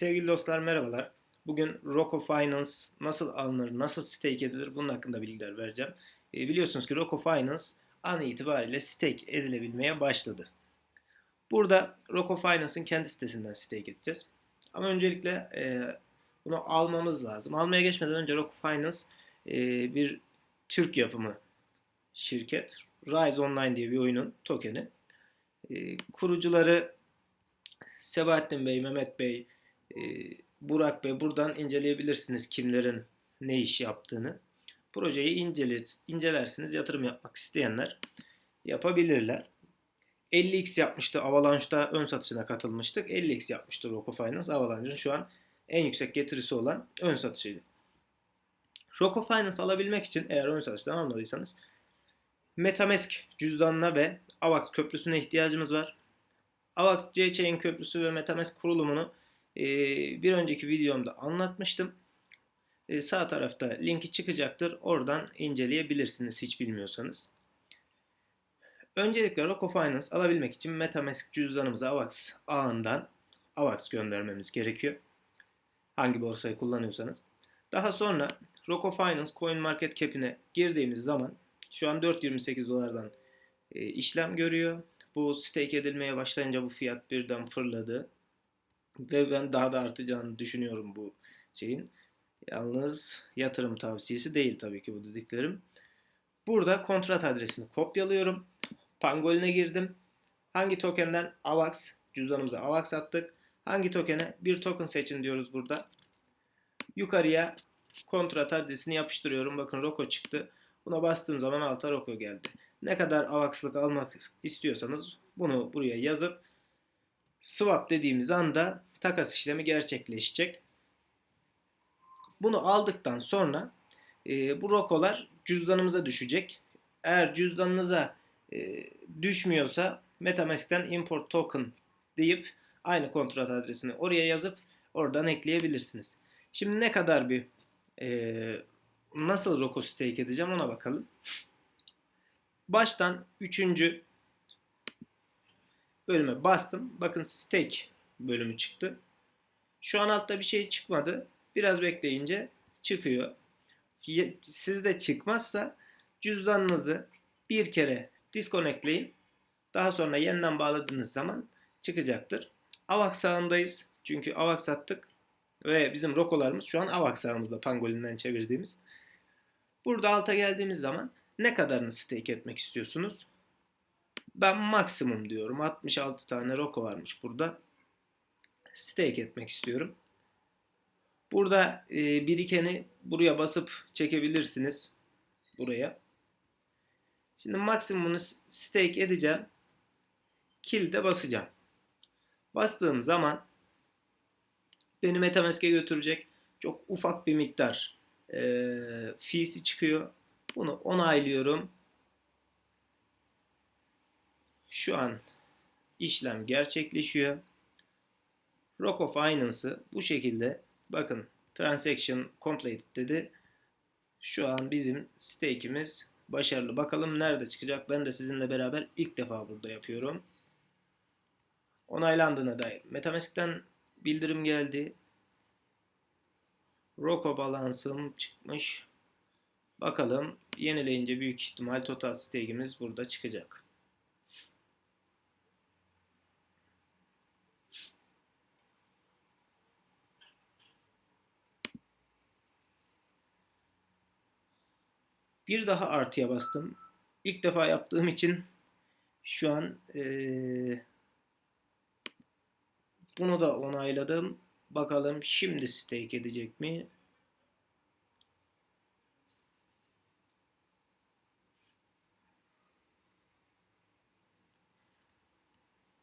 Sevgili dostlar merhabalar. Bugün Rocco Finance nasıl alınır, nasıl stake edilir bunun hakkında bilgiler vereceğim. E, biliyorsunuz ki Rocco Finance an itibariyle stake edilebilmeye başladı. Burada Rocco Finance'ın kendi sitesinden stake edeceğiz. Ama öncelikle e, bunu almamız lazım. Almaya geçmeden önce Rocco Finance e, bir Türk yapımı şirket. Rise Online diye bir oyunun tokeni. E, kurucuları Sebahattin Bey, Mehmet Bey, Burak Bey buradan inceleyebilirsiniz kimlerin ne iş yaptığını. Projeyi inceler, incelersiniz. Yatırım yapmak isteyenler yapabilirler. 50x yapmıştı. Avalanche'da ön satışına katılmıştık. 50x yapmıştı Rocco Finance. Avalanche'ın şu an en yüksek getirisi olan ön satışıydı. Rocco Finance alabilmek için eğer ön satıştan almadıysanız Metamask cüzdanına ve AVAX köprüsüne ihtiyacımız var. AVAX C-Chain köprüsü ve Metamask kurulumunu e, bir önceki videomda anlatmıştım. E, sağ tarafta linki çıkacaktır. Oradan inceleyebilirsiniz hiç bilmiyorsanız. Öncelikle Rocco Finance alabilmek için Metamask cüzdanımızı AVAX ağından AVAX göndermemiz gerekiyor. Hangi borsayı kullanıyorsanız. Daha sonra Rocco Finance Coin Market Cap'ine girdiğimiz zaman şu an 4.28 dolardan e, işlem görüyor. Bu stake edilmeye başlayınca bu fiyat birden fırladı. Ve ben daha da artacağını düşünüyorum bu şeyin. Yalnız yatırım tavsiyesi değil tabii ki bu dediklerim. Burada kontrat adresini kopyalıyorum. Pangolin'e girdim. Hangi tokenden? AVAX. Cüzdanımıza AVAX attık. Hangi tokene? Bir token seçin diyoruz burada. Yukarıya kontrat adresini yapıştırıyorum. Bakın Roko çıktı. Buna bastığım zaman alta Roko geldi. Ne kadar AVAX'lık almak istiyorsanız bunu buraya yazıp swap dediğimiz anda takas işlemi gerçekleşecek. Bunu aldıktan sonra e, bu rokolar cüzdanımıza düşecek. Eğer cüzdanınıza e, düşmüyorsa Metamask'ten import token deyip aynı kontrat adresini oraya yazıp oradan ekleyebilirsiniz. Şimdi ne kadar bir e, nasıl roko stake edeceğim ona bakalım. Baştan 3. bölüme bastım. Bakın stake bölümü çıktı. Şu an altta bir şey çıkmadı. Biraz bekleyince çıkıyor. Sizde çıkmazsa cüzdanınızı bir kere disconnectleyin. Daha sonra yeniden bağladığınız zaman çıkacaktır. AVAX ağındayız. Çünkü AVAX attık. Ve bizim rokolarımız şu an AVAX ağımızda Pangolin'den çevirdiğimiz. Burada alta geldiğimiz zaman ne kadarını stake etmek istiyorsunuz? Ben maksimum diyorum. 66 tane roko varmış burada. Stake etmek istiyorum. Burada e, birikeni buraya basıp çekebilirsiniz. Buraya. Şimdi maksimumunu stake edeceğim. Kill'de basacağım. Bastığım zaman beni Metamask'e götürecek. Çok ufak bir miktar e, fee'si çıkıyor. Bunu onaylıyorum. Şu an işlem gerçekleşiyor. Rocco Finance'ı bu şekilde bakın transaction completed dedi. Şu an bizim stake'imiz başarılı. Bakalım nerede çıkacak. Ben de sizinle beraber ilk defa burada yapıyorum. Onaylandığına dair. Metamask'ten bildirim geldi. Rocco balansım çıkmış. Bakalım yenileyince büyük ihtimal total stake'imiz burada çıkacak. Bir daha artıya bastım. İlk defa yaptığım için şu an ee, bunu da onayladım. Bakalım şimdi stake edecek mi?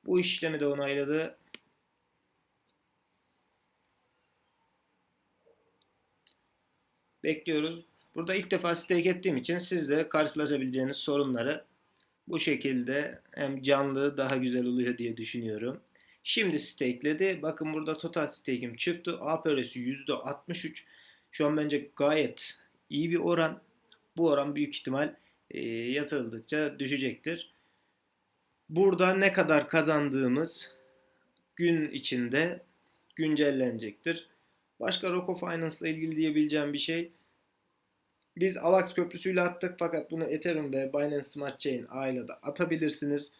Bu işlemi de onayladı. Bekliyoruz. Burada ilk defa stake ettiğim için siz de karşılaşabileceğiniz sorunları bu şekilde hem canlı daha güzel oluyor diye düşünüyorum. Şimdi stakeledi. Bakın burada total stake'im çıktı. APR'si %63. Şu an bence gayet iyi bir oran. Bu oran büyük ihtimal e, yatırıldıkça düşecektir. Burada ne kadar kazandığımız gün içinde güncellenecektir. Başka Rocco Finance ile ilgili diyebileceğim bir şey. Biz AVAX köprüsüyle attık fakat bunu Ethereum ve Binance Smart Chain ağıyla da atabilirsiniz.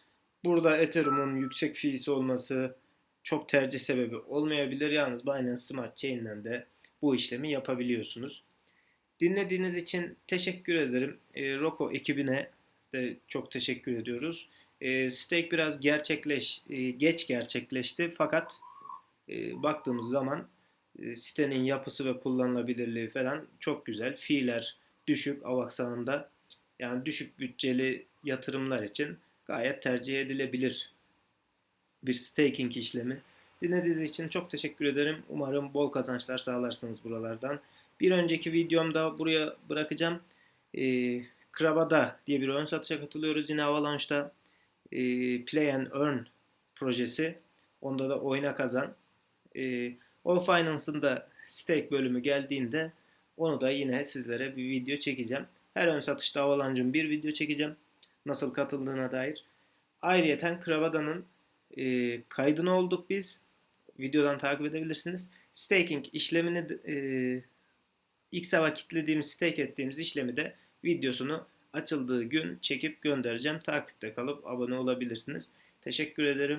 Burada Ethereum'un yüksek fees olması çok tercih sebebi olmayabilir. Yalnız Binance Smart Chain'den de bu işlemi yapabiliyorsunuz. Dinlediğiniz için teşekkür ederim. E, Rocco ekibine de çok teşekkür ediyoruz. E, stake biraz gerçekleş, e, geç gerçekleşti fakat e, baktığımız zaman e, sitenin yapısı ve kullanılabilirliği falan çok güzel. Fiiller düşük AVAX ağında. Yani düşük bütçeli yatırımlar için gayet tercih edilebilir bir staking işlemi. Dinlediğiniz için çok teşekkür ederim. Umarım bol kazançlar sağlarsınız buralardan. Bir önceki videomda buraya bırakacağım. Ee, Krabada diye bir ön satışa katılıyoruz yine Avalanche'da. Ee, Play and Earn projesi. Onda da oyna kazan. Ee, All Finance'ın da stake bölümü geldiğinde onu da yine sizlere bir video çekeceğim. Her ön satışta Avalanche'ın bir video çekeceğim. Nasıl katıldığına dair. Ayrıyeten Kravada'nın e, kaydını olduk biz. Videodan takip edebilirsiniz. Staking işlemini e, ilk sabah kilitlediğimiz, stake ettiğimiz işlemi de videosunu açıldığı gün çekip göndereceğim. Takipte kalıp abone olabilirsiniz. Teşekkür ederim.